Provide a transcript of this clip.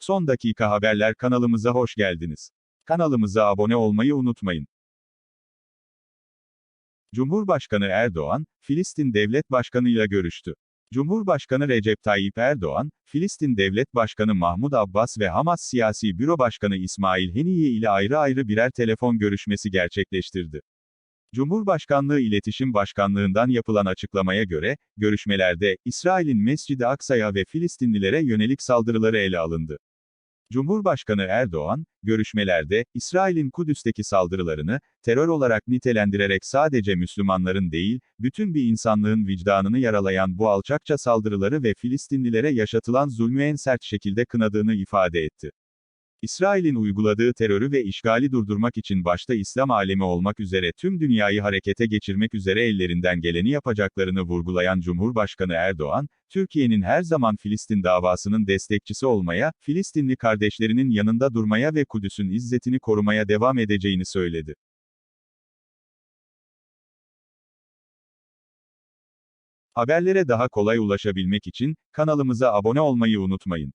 Son dakika haberler kanalımıza hoş geldiniz. Kanalımıza abone olmayı unutmayın. Cumhurbaşkanı Erdoğan, Filistin Devlet Başkanı ile görüştü. Cumhurbaşkanı Recep Tayyip Erdoğan, Filistin Devlet Başkanı Mahmud Abbas ve Hamas Siyasi Büro Başkanı İsmail Heniye ile ayrı ayrı birer telefon görüşmesi gerçekleştirdi. Cumhurbaşkanlığı İletişim Başkanlığından yapılan açıklamaya göre, görüşmelerde, İsrail'in Mescid-i Aksa'ya ve Filistinlilere yönelik saldırıları ele alındı. Cumhurbaşkanı Erdoğan, görüşmelerde, İsrail'in Kudüs'teki saldırılarını, terör olarak nitelendirerek sadece Müslümanların değil, bütün bir insanlığın vicdanını yaralayan bu alçakça saldırıları ve Filistinlilere yaşatılan zulmü en sert şekilde kınadığını ifade etti. İsrail'in uyguladığı terörü ve işgali durdurmak için başta İslam alemi olmak üzere tüm dünyayı harekete geçirmek üzere ellerinden geleni yapacaklarını vurgulayan Cumhurbaşkanı Erdoğan, Türkiye'nin her zaman Filistin davasının destekçisi olmaya, Filistinli kardeşlerinin yanında durmaya ve Kudüs'ün izzetini korumaya devam edeceğini söyledi. Haberlere daha kolay ulaşabilmek için kanalımıza abone olmayı unutmayın.